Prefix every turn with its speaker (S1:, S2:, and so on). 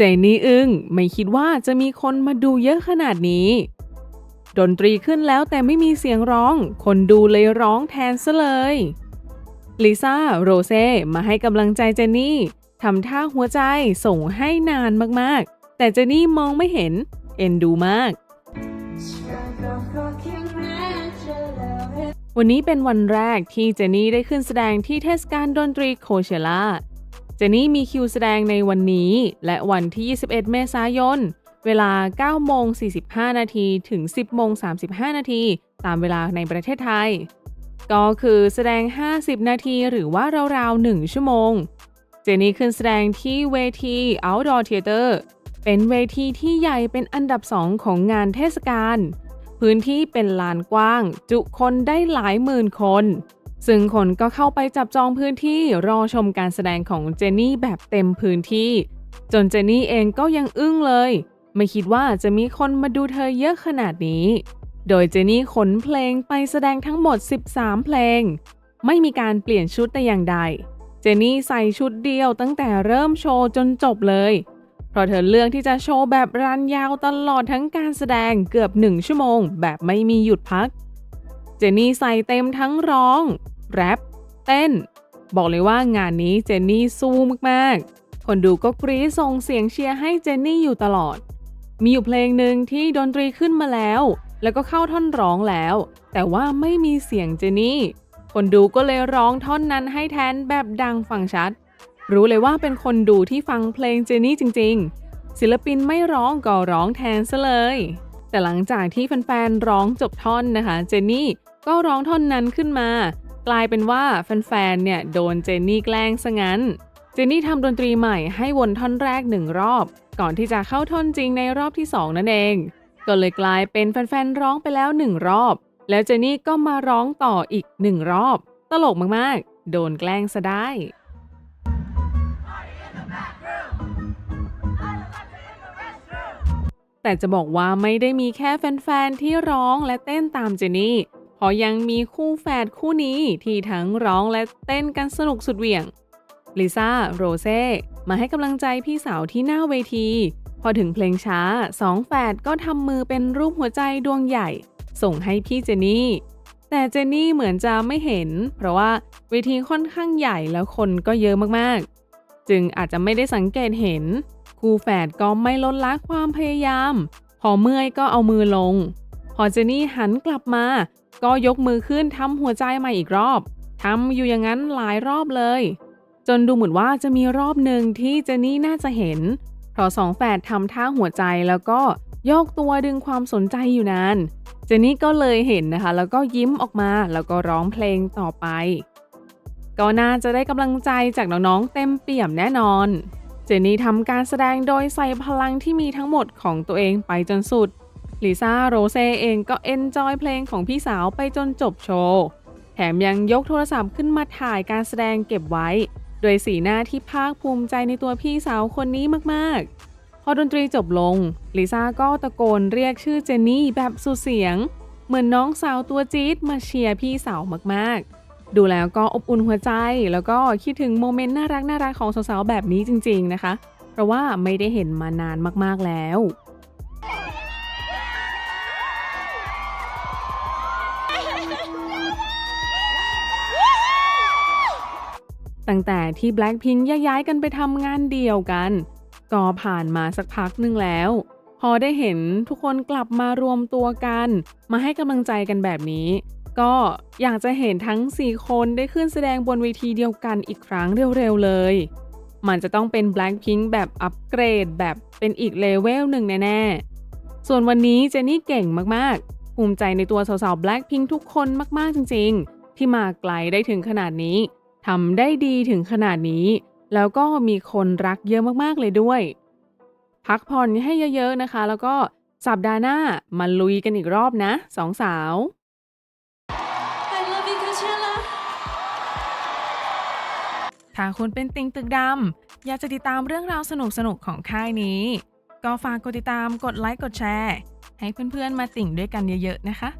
S1: เจนี่อึ้งไม่คิดว่าจะมีคนมาดูเยอะขนาดนี้ ดนตรีขึ้นแล้วแต่ไม่มีเสียงร้อง คนดูเลยร้องแทนซะเลยลิซ่าโรเซ่มาให้กำลังใจเจนนี่ทำท่าหัวใจส่งให้นานมากๆ แต่เจนนี่มองไม่เห็น เอ็นดูมาก วันนี้เป็นวันแรกที่เจนนี่ได้ขึ้นแสดงที่เทศกาลดนตรีโคเชล่า เจนนี่มีคิวแสดงในวันนี้ และวันที่ 21 เมษายน เวลา9โมง45 นาทีถึง 10โมง35 นาทีตามเวลาในประเทศไทย ก็คือแสดง 50 นาทีหรือว่าราวๆ 1 ชั่วโมง เจนนี่ขึ้นแสดงที่เวที Outdoor Theater เป็นเวทีที่ใหญ่เป็นอันดับ2ของงานเทศกาล พื้นที่เป็นลานกว้าง จุคนได้หลายหมื่นคน ซึ่งคนก็เข้าไปจับจองพื้นที่รอชมการแสดงของเจนนี่แบบเต็มพื้นที่ จนเจนนี่เองก็ยังอึ้งเลย ไม่คิดว่าจะมีคนมาดูเธอเยอะขนาดนี้ โดยเจนนี่ขนเพลงไปแสดงทั้งหมด 13 เพลง ไม่มีการเปลี่ยนชุดแต่อย่างใด เจนนี่ใส่ชุดเดียวตั้งแต่เริ่มโชว์จนจบเลย เพราะเธอเลือกที่จะโชว์แบบรันยาวตลอดทั้งการแสดงเกือบหนึ่งชั่วโมง แบบไม่มีหยุดพัก เจนนี่ใส่เต็มทั้งร้อง แรป เต้น บอกเลยว่างานนี้เจนนี่สู้มากๆ คนดูก็กรี๊ดส่งเสียงเชียร์ให้เจนนี่อยู่ตลอด มีอยู่เพลงหนึ่งที่ดนตรีขึ้นมาแล้ว แล้วก็เข้าท่อนร้องแล้ว แต่ว่าไม่มีเสียงเจนนี่ คนดูก็เลยร้องท่อนนั้นให้แทนแบบดังฟังชัด รู้เลยว่าเป็นคนดูที่ฟังเพลงเจนนี่จริง ๆ ศิลปินไม่ร้องก็ร้องแทนซะเลย แต่หลังจากที่แฟนๆร้องจบท่อนนะคะ เจนนี่ ก็ร้องท่อนนั้นขึ้นมา กลายเป็นว่าแฟนๆ เนี่ยโดนเจนนี่แกล้งซะงั้น เจนนี่ทำดนตรีใหม่ให้วนท่อนแรกหนึ่งรอบ ก่อนที่จะเข้าท่อนจริงในรอบที่สองนั่นเอง ก็เลยกลายเป็นแฟนๆ ร้องไปแล้วหนึ่งรอบ แล้วเจนนี่ก็มาร้องต่ออีกหนึ่งรอบ ตลกมากๆ โดนแกล้งซะได้แต่จะบอกว่าไม่ได้มีแค่แฟนๆ ที่ร้องและเต้นตามเจนนี่ เพราะยังมีคู่แฝดคู่นี้ที่ทั้งร้องและเต้นกันสนุกสุดเหวี่ยง ลิซ่า โรเซ่ มาให้กำลังใจพี่สาวที่หน้าเวที พอถึงเพลงช้าสองแฝดก็ทำมือเป็นรูปหัวใจดวงใหญ่ ส่งให้พี่เจนี่ แต่เจนนี่เหมือนจะไม่เห็น เพราะว่าเวทีค่อนข้างใหญ่แล้วคนก็เยอะมากๆ จึงอาจจะไม่ได้สังเกตเห็น คู่แฝดก็ไม่ลดละความพยายาม พอเมื่อยก็เอามือลง พอเจนี่หันกลับมา ก็ยกมือขึ้นทำหัวใจใหม่อีกรอบทำอยู่อย่างนั้นหลายรอบเลย จนดูเหมือนว่าจะมีรอบหนึ่งที่เจนี่น่าจะเห็น เพราะสองแฝดทำท่าหัวใจแล้วก็โยกตัวดึงความสนใจอยู่นาน เจนี่ก็เลยเห็นนะคะ แล้วก็ยิ้มออกมาแล้วก็ร้องเพลงต่อไป ก็น่าจะได้กำลังใจจากน้องๆเต็มเปี่ยมแน่นอน เจนี่ทำการแสดงโดยใส่พลังที่มีทั้งหมดของตัวเองไปจนสุด ลิซ่าโรเซ่เองก็เอนจอยเพลงของพี่สาวไปจนจบโชว์แถมยังยกโทรศัพท์ขึ้นมาถ่ายการแสดงเก็บไว้ โดยสีหน้าที่ภาคภูมิใจในตัวพี่สาวคนนี้มากๆ พอดนตรีจบลง ลิซ่าก็ตะโกนเรียกชื่อเจนนี่แบบสุดเสียง เหมือนน้องสาวตัวจี๊ดมาเชียร์พี่สาวมากๆ ดูแล้วก็อบอุ่นหัวใจ แล้วก็คิดถึงโมเมนต์น่ารักน่ารักของสาวๆแบบนี้จริง ๆนะคะ เพราะว่าไม่ได้เห็นมานานมากๆแล้ว ตั้งแต่ที่ Blackpink แยกย้ายกันไปทำงานเดียวกัน ก็ผ่านมาสักพักหนึ่งแล้ว พอได้เห็นทุกคนกลับมารวมตัวกัน มาให้กำลังใจกันแบบนี้ ก็อยากจะเห็นทั้ง 4 คนได้ขึ้นแสดงบนเวทีเดียวกันอีกครั้งเร็วๆเลย มันจะต้องเป็น Blackpink แบบอัปเกรดแบบเป็นอีกเลเวลหนึ่งแน่ๆ ส่วนวันนี้เจนนี่เก่งมากๆ ภูมิใจในตัวสาวๆ Blackpink ทุกคนมากๆจริงๆ ที่มาไกลได้ถึงขนาดนี้ ทำได้ดีถึงขนาดนี้ แล้วก็มีคนรักเยอะมากๆเลยด้วย พักผ่อนให้เยอะๆนะคะ แล้วก็สัปดาห์หน้ามาลุยกันอีกรอบนะสองสาว
S2: I love you Coachella
S1: ถ้าคุณเป็นติงตึกดำอยากจะติดตามเรื่องราวสนุกๆของค่ายนี้ ก็ฝากกดติดตามกดไลค์กดแชร์ ให้เพื่อนๆมาติ่งด้วยกันเยอะๆนะคะ